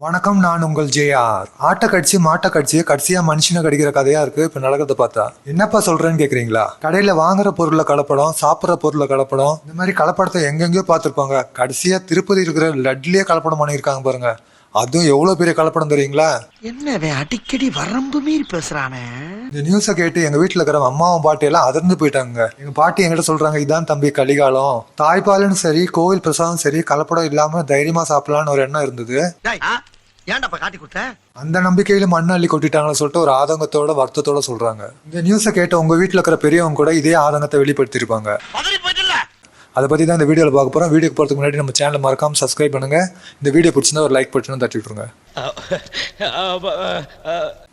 வணக்கம் நான் உங்கள் ஜேஆர் ஆட்டை கடிச்சு மாட்டை கடிச்சு கடைசியா மனுஷனை கடிக்கிற கதையா இருக்கு. இப்ப நடக்கிறத பார்த்தா என்னப்பா சொல்றேன்னு கேக்குறீங்களா? கடையில வாங்குற பொருள்ல கலப்படம் சாப்பிட்ற பொருள்ல கலப்படம் இந்த மாதிரி கலப்படத்தை எங்கெங்கயோ பார்த்துருப்பாங்க. கடைசியா திருப்பதி இருக்கிற லட்லயே கலப்படம் பண்ணியிருக்காங்க பாருங்க. அதுவும் எவ்வளவு பெரிய கலப்படம் தெரியுங்களா? என்னவே அடிக்கடி வரம்பு மீறி பேசுறானே. இந்த நியூஸை கேட்டு எங்க வீட்டுல இருக்கிற அம்மாவும் பாட்டி எல்லாம் அதிர்ந்து போயிட்டாங்க. எங்க பாட்டி என்கிட்ட சொல்றாங்க இதான் தம்பி கலிகாலம். தாய்ப்பாலும் சரி கோவில் பிரசாதம் சரி கலப்படம் இல்லாம தைரியமா சாப்பிடலாம்னு ஒரு எண்ணம் இருந்தது. அந்த நம்பிக்கையில மண்ணு அள்ளி கொட்டிட்டாங்கன்னு சொல்லிட்டு ஒரு ஆதங்கத்தோட வருத்தத்தோட சொல்றாங்க. இந்த நியூஸை கேட்ட உங்க வீட்டுல இருக்கிற பெரியவங்க கூட இதே ஆதங்கத்தை போயிட்டுல அதை பற்றி தான் இந்த வீடியோவில் பார்க்க போகிறோம் வீடியோக்கு போகிறதுக்கு முன்னாடி நம்ம சேனலை மறக்காமல் சப்ஸ்கிரைப் பண்ணுங்கள் இந்த வீடியோ பிடிச்சிருந்தா ஒரு லைக் பட்டனும் தட்டி விட்ருங்க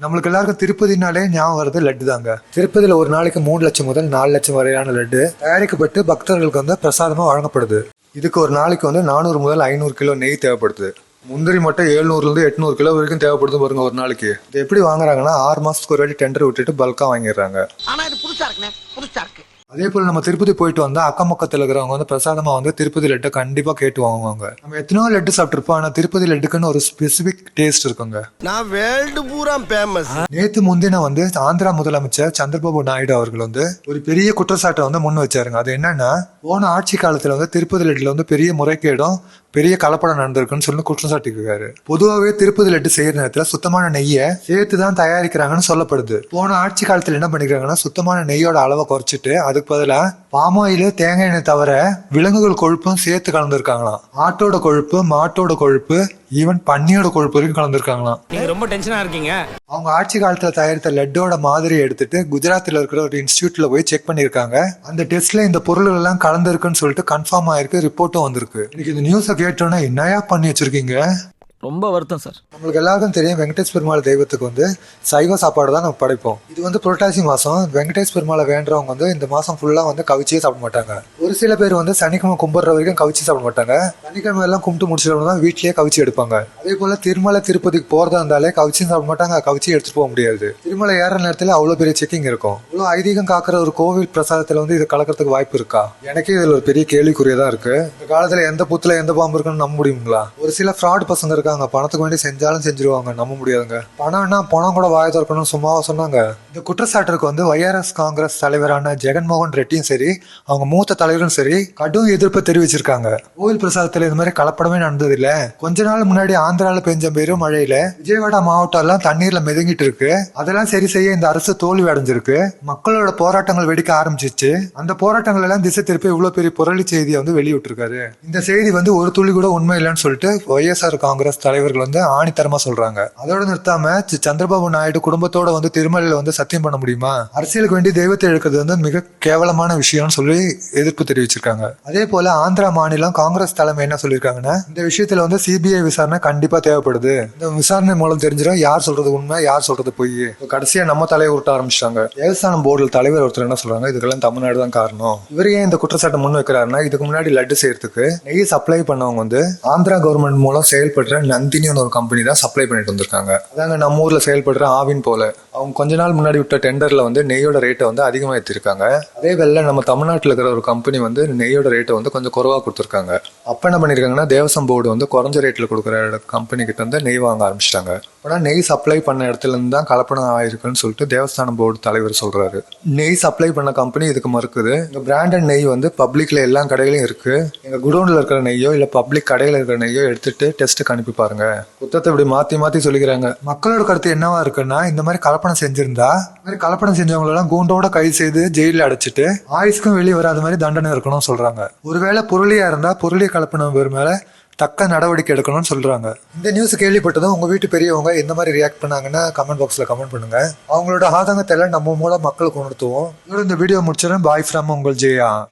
நம்மளுக்கு எல்லாருக்கும் திருப்பதினாலே ஞாபகம் வருது லட்டு தாங்க. திருப்பதியில் ஒரு நாளைக்கு மூணு லட்சம் முதல் நாலு லட்சம் வரையான லட்டு தயாரிக்கப்பட்டு பக்தர்களுக்கு வந்து பிரசாதமாக வழங்கப்படுது. இதுக்கு ஒரு நாளைக்கு வந்து நானூறு முதல் ஐநூறு கிலோ நெய் தேவைப்படுது. முந்திரி மட்டும் ஏழ்நூறுலேருந்து எட்நூறு கிலோ வரைக்கும் தேவைப்படுது பாருங்க ஒரு நாளைக்கு. இது எப்படி வாங்குறாங்கன்னா ஆறு மாதத்துக்கு ஒரு வாட்டி டெண்டர் விட்டுட்டு பல்காக வாங்கிடுறாங்க. ஆனால் இது புதுசாக இருக்குண்ணே புதுசாக இருக்கு. அதே போல நம்ம திருப்பதி போயிட்டு வந்தா அக்கம் பக்கத்துல இருக்கிறவங்க வந்து பிரசாதமா வந்து திருப்பதி லட்டை கண்டிப்பா கேட்டு வாங்குவாங்க. நம்ம எத்தனையோ லட்டு சாப்பிட்டுருப்போம் ஆனா திருப்பதி லட்டுக்குன்னு ஒரு ஸ்பெசிபிக் டேஸ்ட் இருக்குங்க. நான் வேர்ல்டு பூரா ஃபேமஸ் நேத்து முந்தின வந்து ஆந்திரா முதலமைச்சர் சந்திரபாபு நாயுடு அவர்கள் வந்து ஒரு பெரிய குற்றச்சாட்டை வந்து முன் வச்சாருங்க. அது என்னன்னா போன ஆட்சி காலத்துல வந்து திருப்பதி லட்டுல வந்து பெரிய முறைகேடும் பெரிய கலப்படம் நடந்திருக்குன்னு சொல்லி குற்றம் சாட்டியிருக்காரு பொதுவாகவே திருப்பதி லட்டு செய்யற நேரத்துல சுத்தமான நெய்யை சேர்த்து தான் தயாரிக்கிறாங்கன்னு சொல்லப்படுது. போன ஆட்சி காலத்துல என்ன பண்ணிக்கிறாங்கன்னா சுத்தமான நெய்யோட அளவை குறைச்சிட்டு அதுக்கு பதிலா பாமாயில் தேங்காய் எண்ணெய் தவிர விலங்குகள் கொழுப்பும் சேர்த்து கலந்துருக்காங்களாம். ஆட்டோட கொழுப்பு மாட்டோட கொழுப்பு ஈவன் பன்னியோட கொழுப்பு வரைக்கும் கலந்துருக்காங்களாம். நீங்க ரொம்ப டென்ஷனா இருக்கீங்க. அவங்க ஆட்சி காலத்துல தயாரித்த லட்டோட மாதிரி எடுத்துட்டு குஜராத்ல இருக்கிற ஒரு இன்ஸ்டியூட்ல போய் செக் பண்ணிருக்காங்க அந்த டெஸ்ட்ல இந்த பொருள்கள் எல்லாம் கலந்துருக்குன்னு சொல்லிட்டு கன்ஃபார்ம் ஆயிருக்கு ரிப்போர்ட்டும் வந்திருக்கு. இன்னைக்கு இந்த நியூஸை கேட்டோன்னா என்னையா பண்ணி வச்சிருக்கீங்க? ரொம்ப வருத்தம் சார். நம்மளுக்கு எல்லாருக்கும் தெரியும் வெங்கடேஷ் பெருமாள் தெய்வத்துக்கு வந்து சைவ சாப்பாடு தான் நம்ம படைப்போம். இது வந்து புரட்டாசி மாதம் வெங்கடேஷ் பெருமாளை வேண்டவங்க வந்து இந்த மாதம் ஃபுல்லாக வந்து கவிச்சியே சாப்பிட மாட்டாங்க. ஒரு சில பேர் வந்து சனிக்கிழமை கும்பிட்ற வரைக்கும் கவிச்சி சாப்பிட மாட்டாங்க. சனிக்கிழமை எல்லாம் கும்பிட்டு முடிச்சிடணும் தான் வீட்லேயே கவிச்சி எடுப்பாங்க. அதே போல் திருமலை திருப்பதிக்கு போகிறதா இருந்தாலே கவிச்சியும் சாப்பிட மாட்டாங்க கவிச்சி எடுத்துட்டு போக முடியாது. திருமலை ஏற நேரத்தில் அவ்வளோ பெரிய செக்கிங் இருக்கும். இவ்வளோ ஐதீகம் காக்கிற ஒரு கோவில் பிரசாதத்தில் வந்து இது கலக்கிறதுக்கு வாய்ப்பு இருக்கா? எனக்கே இதில் ஒரு பெரிய கேள்விக்குரியதாக இருக்குது இந்த காலத்தில் எந்த புத்தில் எந்த பாம்பு இருக்குன்னு நம்ப முடியுங்களா? ஒரு சில ஃப்ராட் பசங்க இருக்காங்க பணத்துக்கு வேண்டி செஞ்சாலும் செஞ்சிருவாங்க. நம்ப முடியாதுங்க. பணம்னா பணம் கூட வாய திறக்கணும்னு சும்மாவா சொன்னாங்க. இந்த குற்றச்சாட்டுக்கு வந்து ஒய்ஆர்எஸ் காங்கிரஸ் தலைவரான ஜெகன்மோகன் ரெட்டியும் சரி அவங்க மூத்த தலைவரும் சரி கடும் எதிர்ப்பு தெரிவிச்சிருக்காங்க. கோவில் பிரசாதத்துல இது மாதிரி கலப்படமே நடந்ததில்ல. கொஞ்ச நாள் முன்னாடி ஆந்திரால பெஞ்ச பெரும் மழையில விஜயவாடா மாவட்டம் எல்லாம் தண்ணீர்ல மிதங்கிட்டு இருக்கு அதெல்லாம் சரி செய்ய இந்த அரசு தோல்வி அடைஞ்சிருக்கு. மக்களோட போராட்டங்கள் வெடிக்க ஆரம்பிச்சிச்சு. அந்த போராட்டங்கள் எல்லாம் திசை திருப்பி இவ்வளவு பெரிய புரளி செய்தியை வந்து வெளியிட்டிருக்காரு. இந்த செய்தி வந்து ஒரு துளி கூட உண்மை இல்லைன்னு சொல்லிட்டு ஒய்எஸ்ஆர் காங்கிரஸ் தலைவர்கள் வந்து ஆணித்தரமா சொல்றாங்க. அதோட நிறுத்தாம சந்திரபாபு நாயுடு குடும்பத்தோட வந்து திருமலையில வந்து சத்தியம் பண்ண முடியுமா? அரசியலுக்கு வேண்டி தெய்வத்தை இழுக்கிறது வந்து மிக கேவலமான விஷயம்னு சொல்லி எதிர்ப்பு தெரிவிச்சிருக்காங்க. அதே போல ஆந்திரா மாநிலம் காங்கிரஸ் தலைமை என்ன சொல்லியிருக்காங்கன்னா இந்த விஷயத்துல வந்து சிபிஐ விசாரணை கண்டிப்பா தேவைப்படுது. இந்த விசாரணை மூலம் தெரிஞ்சிடும் யார் சொல்றது உண்மை யார் சொல்றது பொய். கடைசியா நம்ம தலையை உருட்ட ஆரம்பிச்சிட்டாங்க. தேவஸ்தானம் போர்டில் தலைவர் ஒருத்தர் என்ன சொல்றாங்க இதுக்கெல்லாம் தமிழ்நாடு தான் காரணம். இவர் ஏன் இந்த குற்றச்சாட்டை முன் வைக்கிறாருன்னா இதுக்கு முன்னாடி லட்டு செய்யறதுக்கு நெய் சப்ளை பண்ணவங்க வந்து ஆந்திரா கவர்மெண்ட் மூலம் செயல்படுற நந்தினின்னு ஒரு கம்பெனி தான் சப்ளை பண்ணிட்டு வந்திருக்காங்க. அதாங்க நம்ம ஊர்ல செயல்படுற ஆவின் போல. அவங்க கொஞ்ச நாள் முன்னாடி விட்ட டெண்டர்ல வந்து நெய்யோட ரேட்டை வந்து அதிகமாக ஏற்றிருக்காங்க அதே வேலை நம்ம தமிழ்நாட்டில் இருக்கிற ஒரு கம்பெனி வந்து நெய்யோட ரேட்டை வந்து கொஞ்சம் குறைவாக கொடுத்துருக்காங்க. அப்ப என்ன பண்ணிருக்காங்கன்னா தேவசம் போர்டு வந்து குறைஞ்ச ரேட்ல கொடுக்குற கம்பெனி கிட்ட வந்து நெய் வாங்க ஆரம்பிச்சிட்டாங்க. ஆனால் நெய் சப்ளை பண்ண இடத்துலேருந்து தான் கலப்படம் ஆயிருக்குன்னு சொல்லிட்டு தேவஸ்தானம் போர்டு தலைவர் சொல்கிறாரு நெய் சப்ளை பண்ண கம்பெனி இதுக்கு மறுக்குது. இந்த பிராண்டட் நெய் வந்து பப்ளிக்கில் எல்லா கடையிலையும் இருக்குது எங்கள் குடோனில் இருக்கிற நெய்யோ இல்லை பப்ளிக் கடையில் இருக்கிற நெய்யோ எடுத்துட்டு டெஸ்ட்டுக்கு அனுப்பி பாருங்க. புத்தத்தை இப்படி மாற்றி மாற்றி சொல்லிக்கிறாங்க. மக்களோட கருத்து என்னவா இருக்குன்னா இந்த மாதிரி கலப்படம் செஞ்சிருந்தா இந்த மாதிரி கலப்படம் செஞ்சவங்களெல்லாம் கூண்டோட கைது செய்து ஜெயிலில் அடைச்சிட்டு ஆயுஸ்க்கும் வெளியே வராத மாதிரி தண்டனை இருக்கணும்னு சொல்கிறாங்க ஒருவேளை பொருளியாக இருந்தால் பொருளிய கலப்பினம் பேர் மேலே தக்க நடவடிக்கை எடுக்கணும்னு சொல்கிறாங்க இந்த நியூஸ் கேள்விப்பட்டதும் உங்கள் வீட்டு பெரியவங்க எந்த மாதிரி ரியாக்ட் பண்ணாங்கன்னா கமெண்ட் பாக்ஸில் கமெண்ட் பண்ணுங்க. அவங்களோட ஆதங்கத்தை எல்லாம் நம்ம மூலம் மக்களுக்கு உணர்த்துவோம். இந்த வீடியோ முடிச்சிடும் பாய் ஃப்ரம் உங்கள் ஜெயா.